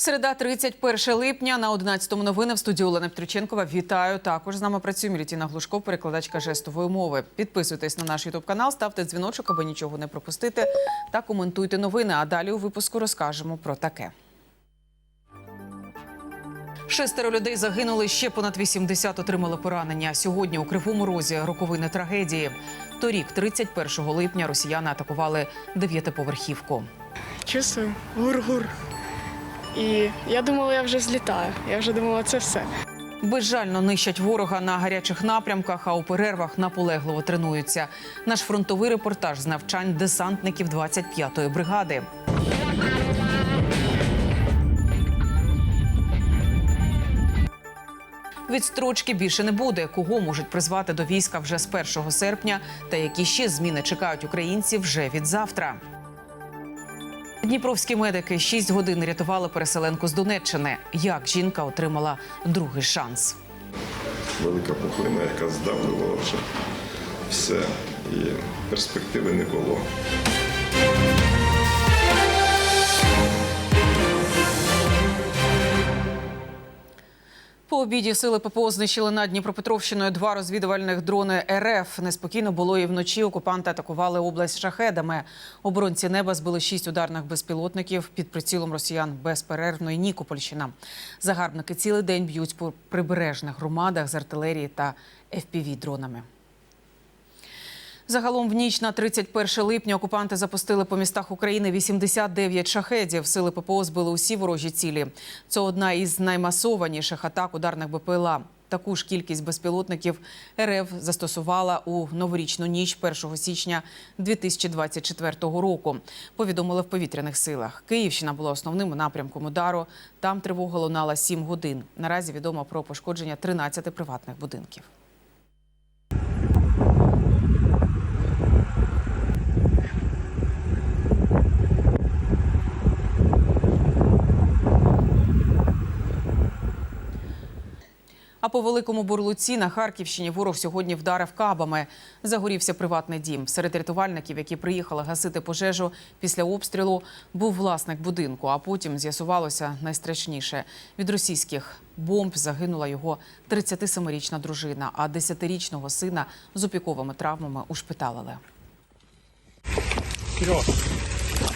Середа, 31 липня на 11-му новини в студії Олена Петриченкова. Вітаю. Також з нами працює Мілітіна Глушко, перекладачка жестової мови. Підписуйтесь на наш ютуб канал, ставте дзвіночок, аби нічого не пропустити, та коментуйте новини. А далі у випуску розкажемо про таке. Шестеро людей загинули, ще понад 80 отримали поранення. Сьогодні у Кривому Розі роковини трагедії. Торік, 31 липня, росіяни атакували дев'ятиповерхівку. чувствую гур-гур. І я думала, я вже злітаю. Я вже думала, це все. Безжально нищать ворога на гарячих напрямках, а у перервах наполегливо тренуються. Наш фронтовий репортаж з навчань десантників 25-ї бригади. Відстрочки більше не буде. Кого можуть призвати до війська вже з 1 серпня, та які ще зміни чекають українців вже від завтра. Дніпровські медики 6 годин рятували переселенку з Донеччини. Як жінка отримала другий шанс? велика пухлина, яка здавлювала вже все, і перспективи не було. Обіді сили ППО знищили над Дніпропетровщиною два розвідувальних дрони РФ. Неспокійно було і вночі. Окупанти атакували область шахедами. Оборонці неба збили шість ударних безпілотників під прицілом росіян безперервно і Нікопольщина. Загарбники цілий день б'ють по прибережних громадах з артилерії та fpv дронами. Загалом в ніч на 31 липня окупанти запустили по містах України 89 шахедів. Сили ППО збили усі ворожі цілі. Це одна із наймасованіших атак ударних БПЛА. Таку ж кількість безпілотників РФ застосувала у новорічну ніч 1 січня 2024 року. Повідомили в повітряних силах. Київщина була основним напрямком удару. Там тривога лунала 7 годин. Наразі відомо про пошкодження 13 приватних будинків. А по великому бурлуці на Харківщині ворог сьогодні вдарив кабами. Загорівся приватний дім. Серед рятувальників, які приїхали гасити пожежу після обстрілу, був власник будинку. А потім з'ясувалося найстрашніше. Від російських бомб загинула його 37-річна дружина, а 10-річного сина з опіковими травмами ушпиталили. Сереж,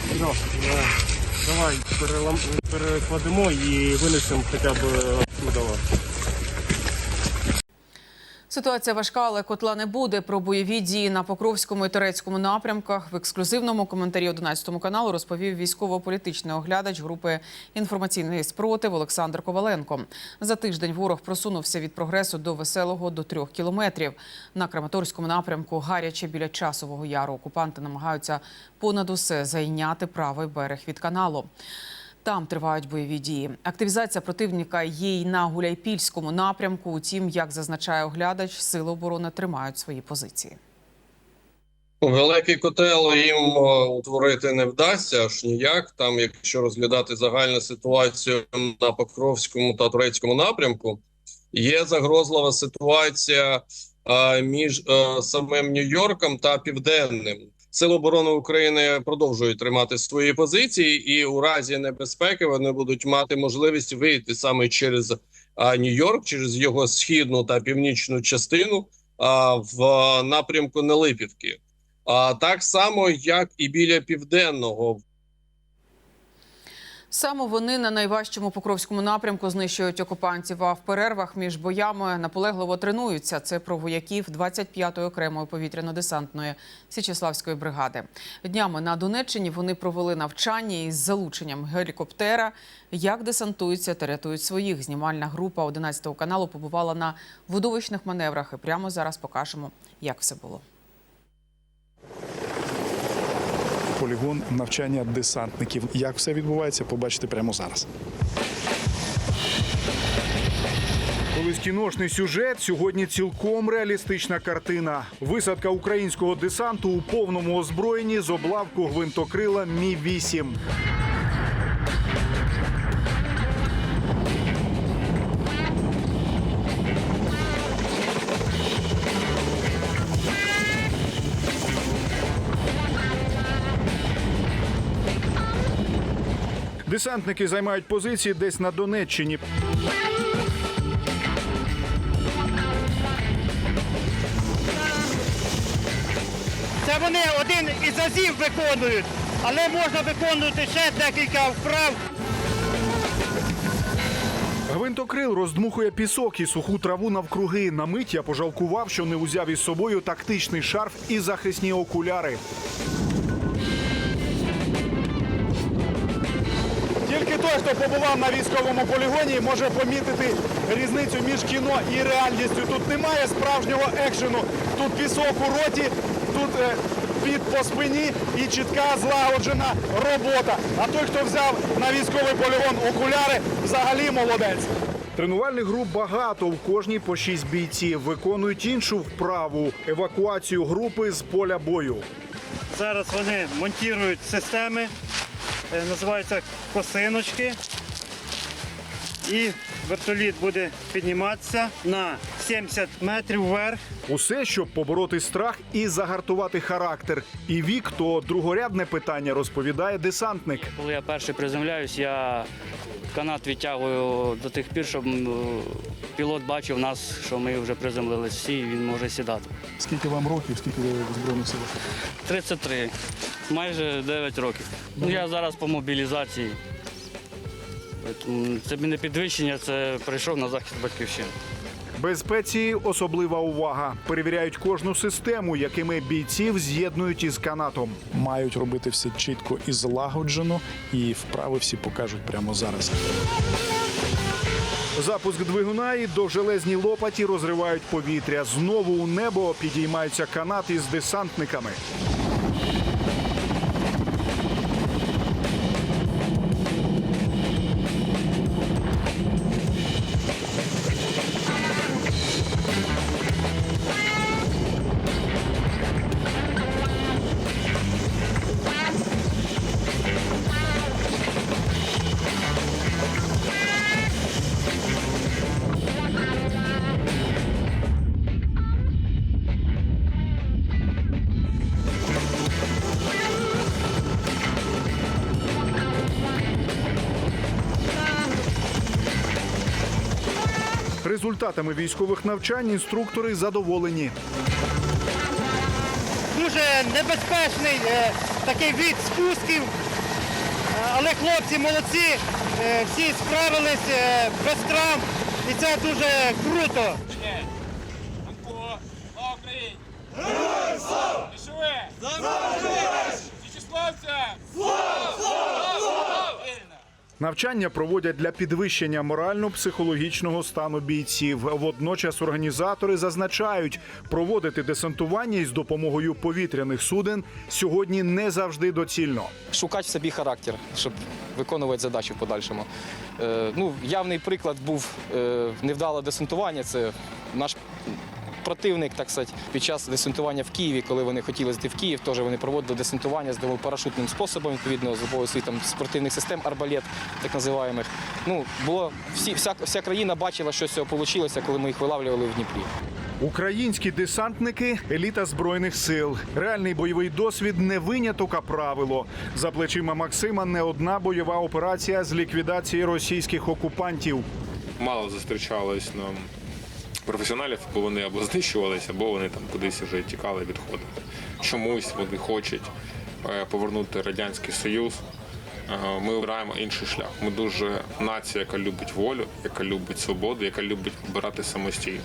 Сереж, е, давай перекладемо і винесемо хоча б судово. Ситуація важка, але котла не буде. Про бойові дії на Покровському і Турецькому напрямках в ексклюзивному коментарі 11 каналу розповів військово-політичний оглядач групи інформаційний спротив Олександр Коваленко. За тиждень ворог просунувся від прогресу до веселого до трьох кілометрів. На Краматорському напрямку гаряче біля часового яру. Окупанти намагаються понад усе зайняти правий берег від каналу. Там тривають бойові дії. Активізація противника є й на Гуляйпільському напрямку. Утім, як зазначає оглядач, сили оборони тримають свої позиції. Великий котел їм е, утворити не вдасться аж ніяк. Там, якщо розглядати загальну ситуацію на Покровському та Турецькому напрямку, є загрозлива ситуація е, між е, самим Нью-Йорком та Південним. Сили оборони України продовжують тримати свої позиції, і у разі небезпеки вони будуть мати можливість вийти саме через Нью-Йорк, через його східну та північну частину а, в напрямку Нелипівки. А так само, як і біля південного Саме вони на найважчому покровському напрямку знищують окупантів. А в перервах між боями наполегливо тренуються. Це про вояків 25-ї окремої повітряно-десантної Січеславської бригади. Днями на Донеччині вони провели навчання із залученням гелікоптера. Як десантуються та рятують своїх. Знімальна група 11 каналу побувала на видовищних маневрах. І прямо зараз покажемо, як все було. Полігон навчання десантників. Як все відбувається, побачите прямо зараз. Колись кіношний сюжет, сьогодні цілком реалістична картина. Висадка українського десанту у повному озброєнні з облавку гвинтокрила Мі 8 Десантники займають позиції десь на Донеччині. Це вони один із азів виконують, але можна виконувати ще декілька вправ. Гвинтокрил роздмухує пісок і суху траву навкруги. На мить я пожалкував, що не узяв із собою тактичний шарф і захисні окуляри. Той, хто побував на військовому полігоні, може помітити різницю між кіно і реальністю. Тут немає справжнього екшену. Тут пісок у роті, тут е, під по спині і чітка злагоджена робота. А той, хто взяв на військовий полігон окуляри, взагалі молодець. Тренувальних груп багато. В кожній по шість бійців виконують іншу вправу евакуацію групи з поля бою. Зараз вони монтують системи, називаються косиночки. І вертоліт буде підніматися на 70 метрів вверх. Усе, щоб побороти страх і загартувати характер. І вік то другорядне питання, розповідає десантник. Коли я перший приземляюсь, я канат відтягую до тих пір, щоб пілот бачив нас, що ми вже приземлились всі, і він може сідати. Скільки вам років, скільки ви в збройних силах? 33, майже 9 років. Ну, я зараз по мобілізації. Це не підвищення, це прийшов на захист батьківщини. Безпеці особлива увага. Перевіряють кожну систему, якими бійців з'єднують із канатом. Мають робити все чітко і злагоджено, і вправи всі покажуть прямо зараз. Запуск двигуна і довжелезні лопаті розривають повітря. Знову у небо підіймається канат із десантниками. Результатами військових навчань інструктори задоволені. Дуже небезпечний е, такий від спусків, Е, але хлопці молодці, е, всі справились без травм, і це дуже круто. Навчання проводять для підвищення морально-психологічного стану бійців. Водночас організатори зазначають, проводити десантування із допомогою повітряних суден сьогодні не завжди доцільно. шукати в собі характер, щоб виконувати задачі в подальшому. Е, ну, явний приклад був е, невдале десантування. Це наш противник, так сказати, під час десантування в Києві, коли вони хотіли зайти в Київ, теж вони проводили десантування з парашутним способом, відповідно, з своїх там спортивних систем, арбалет, так називаємих. Ну, було всі, вся, вся країна бачила, що з цього вийшло, коли ми їх вилавлювали в Дніпрі. Українські десантники еліта збройних сил. Реальний бойовий досвід не виняток, а правило. За плечима Максима не одна бойова операція з ліквідації російських окупантів. мало зустрічалось ну, професіоналів, бо вони або знищувалися, або вони там кудись вже тікали, відходили. Чомусь вони хочуть е, повернути Радянський Союз. Е, Ми обираємо інший шлях. Ми дуже нація, яка любить волю, яка любить свободу, яка любить обирати самостійно.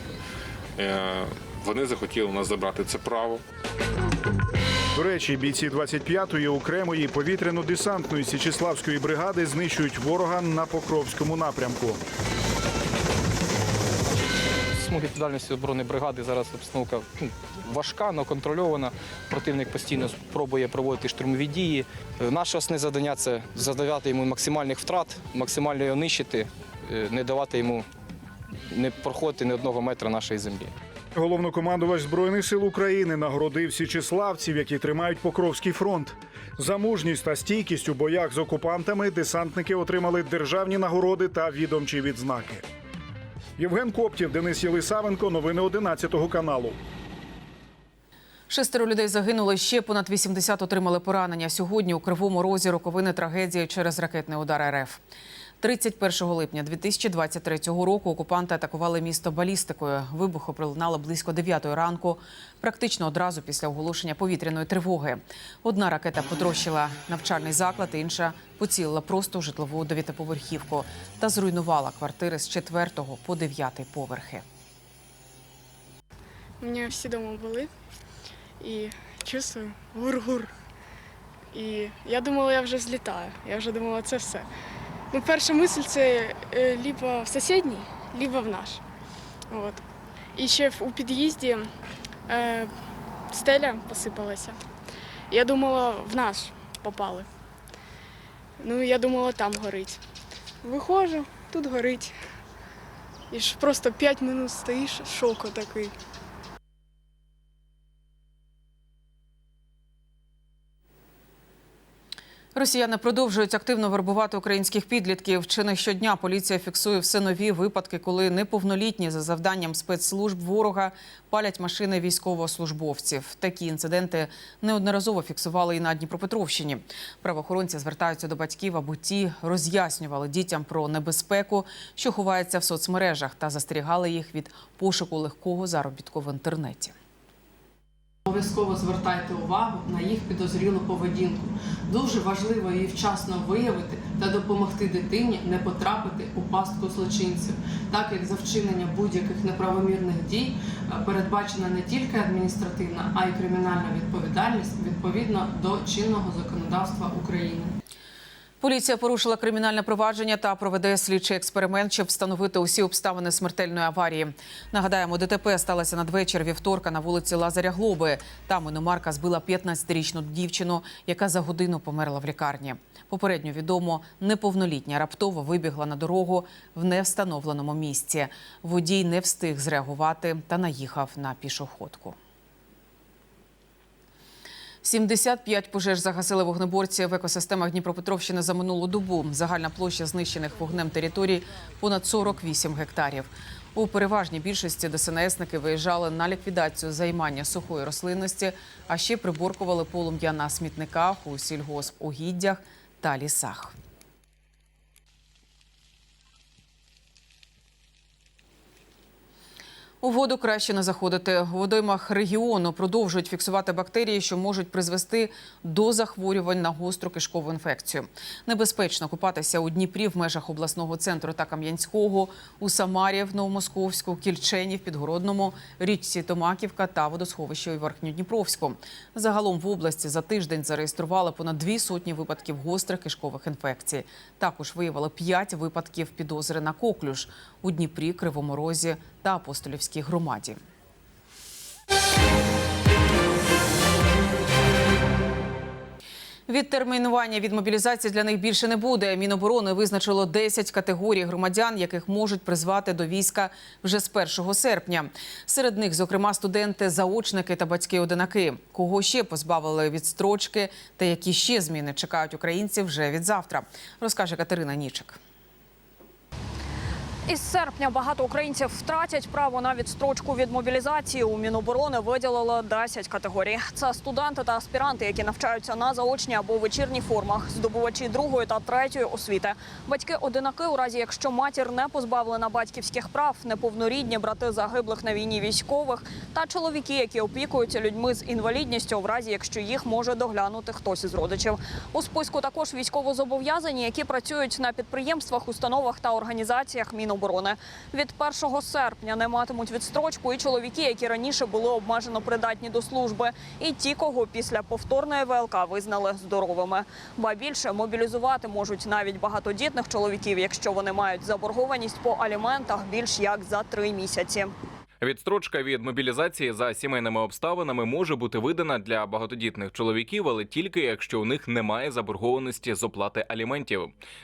Е, Вони захотіли у нас забрати це право. До речі, бійці 25-ї окремої повітряно-десантної Січеславської бригади знищують ворога на Покровському напрямку. Смуги відповідальності оборонної бригади зараз обстановка ну, важка, але контрольована. Противник постійно спробує проводити штурмові дії. Е, Наше основне завдання це завдавати йому максимальних втрат, максимально його нищити, е, не давати йому не проходити ні одного метра нашої землі. Головнокомандувач Збройних сил України нагородив січеславців, які тримають Покровський фронт. За мужність та стійкість у боях з окупантами десантники отримали державні нагороди та відомчі відзнаки. Євген Коптів, Денис Єлисавенко. Новини 11 каналу. Шестеро людей загинули, ще понад 80 отримали поранення. Сьогодні у Кривому Розі роковини трагедії через ракетний удар РФ. 31 липня 2023 року окупанти атакували місто балістикою. Вибухи пролунали близько 9 ранку, практично одразу після оголошення повітряної тривоги. Одна ракета потрощила навчальний заклад, інша поцілила просто у житлову дев'ятиповерхівку та зруйнувала квартири з 4 по 9 поверхи. У мене всі вдома були і чувствую гур-гур. І я думала, я вже злітаю. Я вже думала, це все. Ну, перша мисль це е, либо в сусідній, либо в наш. От. І ще у під'їзді е, стеля посипалася. Я думала, в наш попали. Ну, я думала, там горить. Виходжу, тут горить. І ж просто 5 минут стоїш, шок такий. Росіяни продовжують активно вербувати українських підлітків. Чи не щодня поліція фіксує все нові випадки, коли неповнолітні за завданням спецслужб ворога палять машини військовослужбовців. Такі інциденти неодноразово фіксували і на Дніпропетровщині. Правоохоронці звертаються до батьків, аби ті роз'яснювали дітям про небезпеку, що ховається в соцмережах, та застерігали їх від пошуку легкого заробітку в інтернеті. Обов'язково звертайте увагу на їх підозрілу поведінку. Дуже важливо її вчасно виявити та допомогти дитині не потрапити у пастку злочинців, так як за вчинення будь-яких неправомірних дій е, передбачена не тільки адміністративна, а й кримінальна відповідальність відповідно до чинного законодавства України. Поліція порушила кримінальне провадження та проведе слідчий експеримент, щоб встановити усі обставини смертельної аварії. Нагадаємо, ДТП сталося надвечір вівторка на вулиці Лазаря Глоби. Там іномарка збила 15-річну дівчину, яка за годину померла в лікарні. Попередньо відомо, неповнолітня раптово вибігла на дорогу в невстановленому місці. Водій не встиг зреагувати та наїхав на пішоходку. 75 пожеж загасили вогнеборці в екосистемах Дніпропетровщини за минулу добу. Загальна площа знищених вогнем територій понад 48 гектарів. У переважній більшості ДСНСники виїжджали на ліквідацію займання сухої рослинності, а ще приборкували полум'я на смітниках, у сільгоспогіддях та лісах. У воду краще не заходити. У водоймах регіону продовжують фіксувати бактерії, що можуть призвести до захворювань на гостру кишкову інфекцію. Небезпечно купатися у Дніпрі в межах обласного центру та Кам'янського, у Самарі, в Новомосковську, Кільчені, в Підгородному, річці Томаківка та водосховищі у Верхньодніпровську. Загалом в області за тиждень зареєстрували понад дві сотні випадків гострих кишкових інфекцій. Також виявили п'ять випадків підозри на коклюш у Дніпрі, Кривому Розі та Апостолівській громаді. Відтермінування від мобілізації для них більше не буде. Міноборони визначило 10 категорій громадян, яких можуть призвати до війська вже з 1 серпня. Серед них, зокрема, студенти, заочники та батьки-одинаки. Кого ще позбавили від строчки та які ще зміни чекають українців вже від завтра, розкаже Катерина Нічик. Із серпня багато українців втратять право на відстрочку від мобілізації. У Міноборони виділило 10 категорій. Це студенти та аспіранти, які навчаються на заочній або вечірніх формах, здобувачі другої та третьої освіти. Батьки одинаки, у разі якщо матір не позбавлена батьківських прав, неповнорідні брати загиблих на війні військових та чоловіки, які опікуються людьми з інвалідністю, в разі якщо їх може доглянути хтось із родичів. У списку також військовозобов'язані, які працюють на підприємствах, установах та організаціях Міноборони. Від 1 серпня не матимуть відстрочку і чоловіки, які раніше були обмежено придатні до служби, і ті, кого після повторної ВЛК визнали здоровими. Ба більше мобілізувати можуть навіть багатодітних чоловіків, якщо вони мають заборгованість по аліментах більш як за три місяці. Відстрочка від мобілізації за сімейними обставинами може бути видана для багатодітних чоловіків, але тільки якщо у них немає заборгованості з оплати аліментів.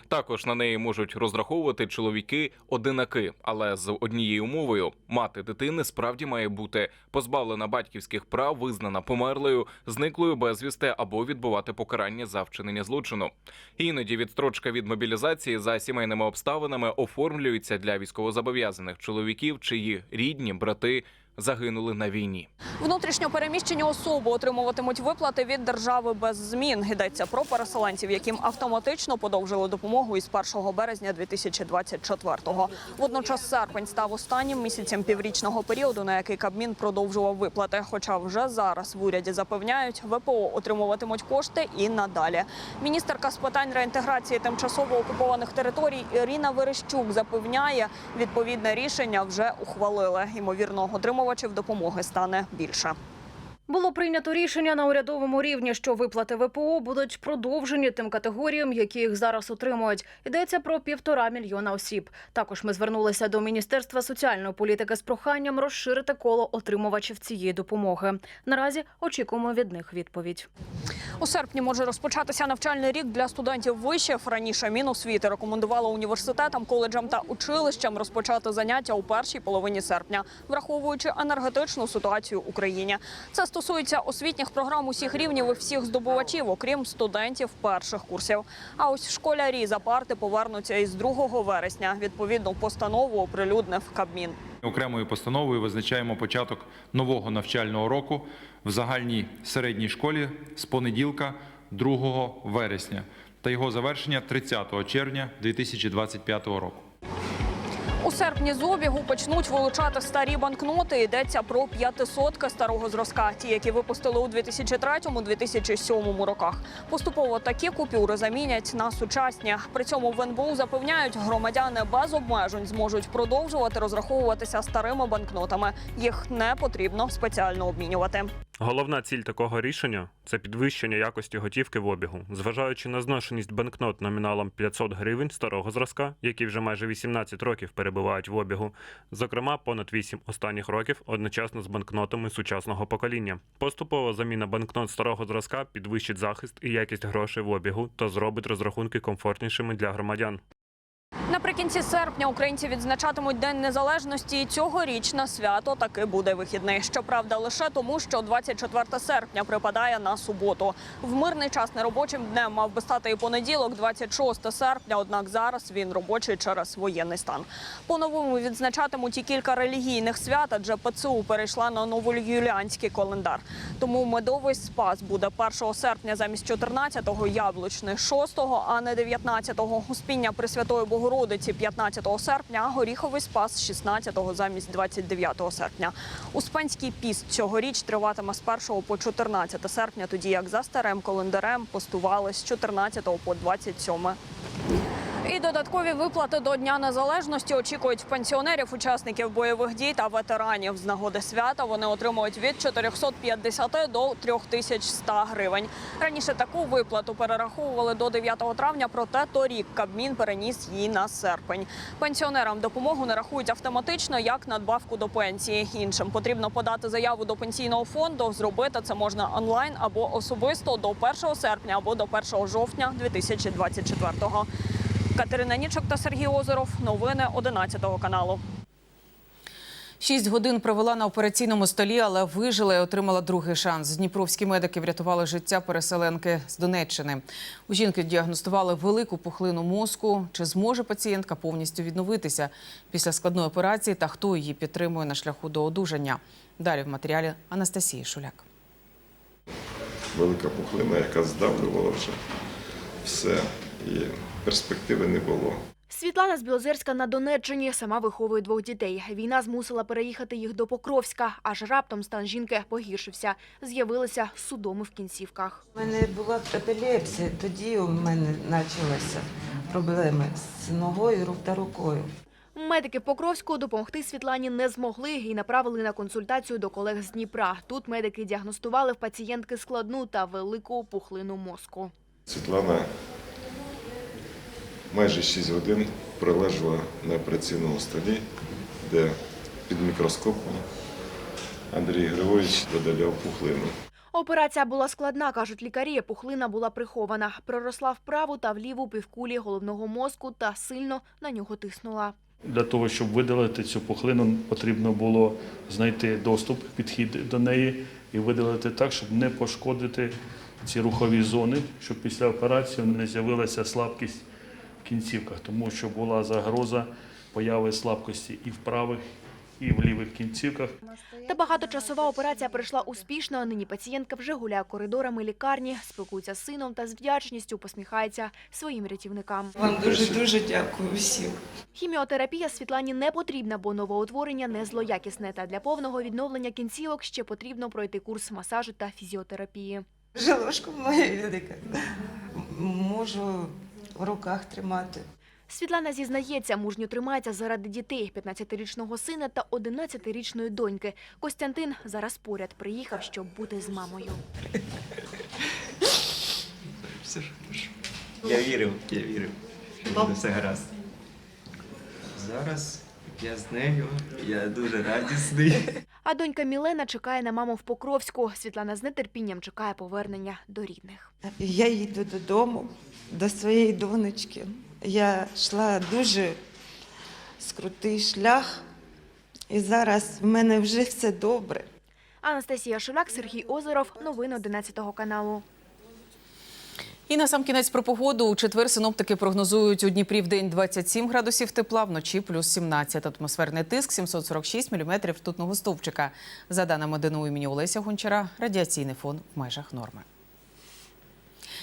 Також на неї можуть розраховувати чоловіки-одинаки, але з однією умовою мати дитини справді має бути позбавлена батьківських прав, визнана померлою, зниклою безвісти або відбувати покарання за вчинення злочину. Іноді відстрочка від мобілізації за сімейними обставинами оформлюється для військовозобов'язаних чоловіків, чиї рідні supratai, загинули на війні. Внутрішньо переміщені особи отримуватимуть виплати від держави без змін. Йдеться про переселенців, яким автоматично подовжили допомогу із 1 березня 2024-го. Водночас серпень став останнім місяцем піврічного періоду, на який Кабмін продовжував виплати. Хоча вже зараз в уряді запевняють, ВПО отримуватимуть кошти і надалі. Міністерка з питань реінтеграції тимчасово окупованих територій Ірина Верещук запевняє, відповідне рішення вже ухвалили. Ймовірно, отримувачів допомоги стане більше. Було прийнято рішення на урядовому рівні, що виплати ВПО будуть продовжені тим категоріям, які їх зараз отримують. Йдеться про півтора мільйона осіб. Також ми звернулися до Міністерства соціальної політики з проханням розширити коло отримувачів цієї допомоги. Наразі очікуємо від них відповідь. У серпні може розпочатися навчальний рік для студентів вишів. Раніше Міносвіти рекомендувало університетам, коледжам та училищам розпочати заняття у першій половині серпня, враховуючи енергетичну ситуацію в Україні. Це стосується освітніх програм усіх рівнів і всіх здобувачів, окрім студентів перших курсів. А ось школярі за парти повернуться із 2 вересня. Відповідну постанову оприлюднив Кабмін. Окремою постановою визначаємо початок нового навчального року в загальній середній школі з понеділка 2 вересня та його завершення 30 червня 2025 року. У серпні з обігу почнуть вилучати старі банкноти. Йдеться про п'ятисотки старого зразка, ті, які випустили у 2003-2007 роках. Поступово такі купюри замінять на сучасні. При цьому в НБУ запевняють, громадяни без обмежень зможуть продовжувати розраховуватися старими банкнотами. Їх не потрібно спеціально обмінювати. Головна ціль такого рішення це підвищення якості готівки в обігу, зважаючи на зношеність банкнот номіналом 500 гривень старого зразка, які вже майже 18 років перебувають в обігу, зокрема понад 8 останніх років одночасно з банкнотами сучасного покоління. Поступова заміна банкнот старого зразка підвищить захист і якість грошей в обігу та зробить розрахунки комфортнішими для громадян. Наприкінці серпня українці відзначатимуть День Незалежності. І цьогоріч на свято таки буде вихідний. Щоправда, лише тому, що 24 серпня припадає на суботу. В мирний час неробочим днем мав би стати і понеділок, 26 серпня. Однак зараз він робочий через воєнний стан. По-новому відзначатимуть і кілька релігійних свят, адже ПЦУ перейшла на новоюліанський календар. Тому медовий спас буде 1 серпня замість 14-го, яблучний 6-го, а не 19-го. Успіння Пресвятої Богородиці 15 серпня, горіховий спас 16-го замість 29 серпня. Успенський піст цьогоріч триватиме з 1 по 14 серпня, тоді як за старим календарем постували з 14 по 27. І додаткові виплати до Дня Незалежності очікують пенсіонерів, учасників бойових дій та ветеранів. З нагоди свята вони отримують від 450 до 3100 гривень. Раніше таку виплату перераховували до 9 травня, проте торік Кабмін переніс її на серпень. Пенсіонерам допомогу не рахують автоматично як надбавку до пенсії. Іншим потрібно подати заяву до пенсійного фонду. Зробити це можна онлайн або особисто до 1 серпня або до 1 жовтня 2024-го. Катерина Нічок та Сергій Озеров. Новини 11 каналу. Шість годин провела на операційному столі, але вижила і отримала другий шанс. Дніпровські медики врятували життя переселенки з Донеччини. У жінки діагностували велику пухлину мозку. Чи зможе пацієнтка повністю відновитися після складної операції та хто її підтримує на шляху до одужання? Далі в матеріалі Анастасії Шуляк. Велика пухлина, яка здавлювала вже все, і перспективи не було. Світлана з Білозерська на Донеччині сама виховує двох дітей. Війна змусила переїхати їх до Покровська, аж раптом стан жінки погіршився. З'явилися судоми в кінцівках. У мене була епілепсія, тоді у мене почалися проблеми з ногою рук та рукою. Медики Покровського допомогти Світлані не змогли і направили на консультацію до колег з Дніпра. Тут медики діагностували в пацієнтки складну та велику пухлину мозку. Світлана майже 6 годин пролежала на операційному столі, де під мікроскопом Андрій Григорович видаляв пухлину. Операція була складна, кажуть лікарі. Пухлина була прихована. Проросла в праву та в ліву півкулі головного мозку та сильно на нього тиснула. Для того, щоб видалити цю пухлину, потрібно було знайти доступ, підхід до неї і видалити так, щоб не пошкодити ці рухові зони, щоб після операції не з'явилася слабкість кінцівках, тому що була загроза появи слабкості і в правих, і в лівих кінцівках. Та багаточасова операція пройшла успішно. Нині пацієнтка вже гуляє коридорами лікарні, спілкується з сином та з вдячністю посміхається своїм рятівникам. Вам дуже дуже дякую всім. Хіміотерапія Світлані не потрібна, бо новоутворення не злоякісне. Та для повного відновлення кінцівок ще потрібно пройти курс масажу та фізіотерапії. Жилошку моя велика. Можу в руках тримати. Світлана зізнається, мужньо тримається заради дітей – 15-річного сина та 11-річної доньки. Костянтин зараз поряд приїхав, щоб бути з мамою. Все ж. Я вірив, я вірив, що буде все гаразд. Зараз я з нею, я дуже радісний. А донька Мілена чекає на маму в Покровську. Світлана з нетерпінням чекає повернення до рідних. Я їду додому, до своєї донечки. Я йшла дуже скрутий шлях, і зараз в мене вже все добре. Анастасія Шуляк, Сергій Озеров. Новини 11 каналу. І на сам кінець про погоду. У четвер синоптики прогнозують у Дніпрі в день 27 градусів тепла, вночі плюс 17. Атмосферний тиск 746 міліметрів ртутного стовпчика. За даними ДНУ імені Олеся Гончара, радіаційний фон в межах норми.